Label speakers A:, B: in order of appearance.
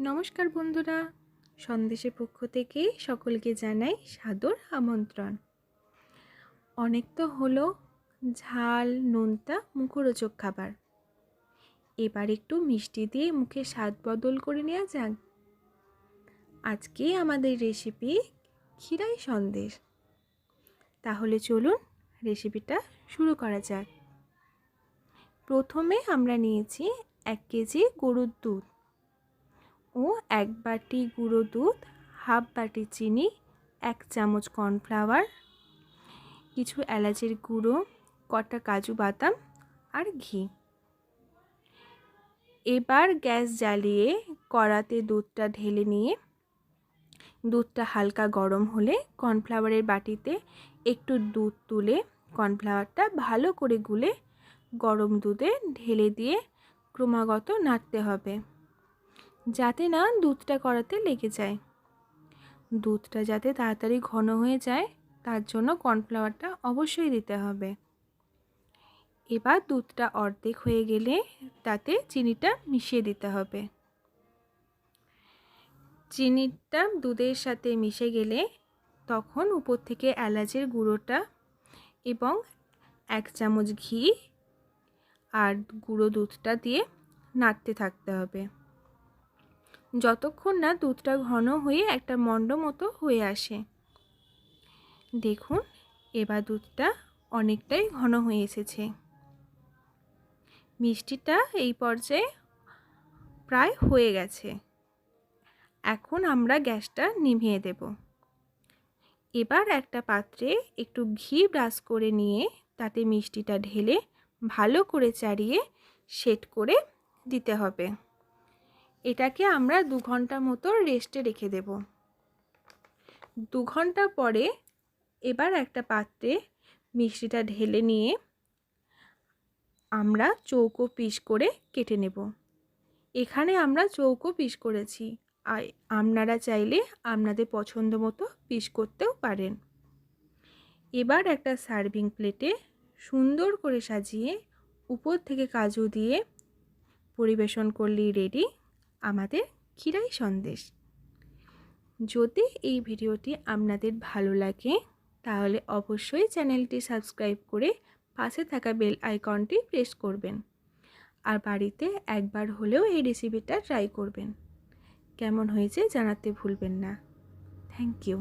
A: নমস্কার বন্ধুরা। সন্দেশের পক্ষ থেকে সকলকে জানাই সাদর আমন্ত্রণ। অনেক তো হলো ঝাল, নোনতা, মুখরোচক খাবার। এবার একটু মিষ্টি দিয়ে মুখে স্বাদ বদল করে নেওয়া যাক। আজকে আমাদের রেসিপি ক্ষীরাই সন্দেশ। তাহলে চলুন রেসিপিটা শুরু করা যাক। প্রথমে আমরা নিয়েছি এক কেজি গরুর দুধ। ও এক বাটি গুঁড়ো দুধ, হাফ বাটি চিনি, এক চামচ কর্নফ্লাওয়ার, কিছু এলাচের গুঁড়ো, কটা কাজু বাদাম আর ঘি। এবার গ্যাস জ্বালিয়ে কড়াতে দুধটা ঢেলে নিয়ে, দুধটা হালকা গরম হলে কর্নফ্লাওয়ারের বাটিতে একটু দুধ তুলে কর্নফ্লাওয়ারটা ভালো করে গুলে গরম দুধে ঢেলে দিয়ে ক্রমাগত নাড়তে হবে। যাতে না দুধটা করাতে লেগে যায়। দুধটা যাতে তাড়াতাড়ি ঘন হয়ে যায়, তার জন্য কর্নফ্লাওয়ারটা অবশ্যই দিতে হবে। এবার দুধটা অর্ধেক হয়ে গেলে তাতে চিনিটা মিশিয়ে দিতে হবে। চিনিটা দুধের সাথে মিশে গেলে তখন উপর থেকে এলাচের গুঁড়োটা এবং এক চামচ ঘি আর গুঁড়ো দুধটা দিয়ে নাড়তে থাকতে হবে। যতক্ষণ না দুধটা ঘন হয়ে একটা মণ্ড মতো হয়ে আসে। দেখুন, এবার দুধটা অনেকটাই ঘন হয়ে এসেছে। মিষ্টিটা এই পর্যায়ে প্রায় হয়ে গেছে। এখন আমরা গ্যাসটা নিভিয়ে দেব। এবার একটা পাত্রে একটু ঘি ব্রাশ করে নিয়ে তাতে মিষ্টিটা ঢেলে ভালো করে চাড়িয়ে সেট করে দিতে হবে। এটাকে আমরা দু ঘণ্টা মতো রেস্টে রেখে দেব। দু ঘণ্টা পরে এবার একটা পাত্রে মিষ্টিটা ঢেলে নিয়ে আমরা চৌকো পিস করে কেটে নেব। এখানে আমরা চৌকো পিস করেছি। আর আপনারা চাইলে আপনাদের পছন্দ মতো পিস করতেও পারেন। এবার একটা সার্ভিং প্লেটে সুন্দর করে সাজিয়ে উপর থেকে কাজু দিয়ে পরিবেশন করলেই রেডি আমাদের ক্ষীরাই সন্দেশ। যদি এই ভিডিওটি আপনাদের ভালো লাগে, তাহলে অবশ্যই চ্যানেলটি সাবস্ক্রাইব করে পাশে থাকা বেল আইকনটি প্রেস করবেন। আর বাড়িতে একবার হলেও এই রেসিপিটা ট্রাই করবেন। কেমন হয়েছে জানাতে ভুলবেন না। Thank you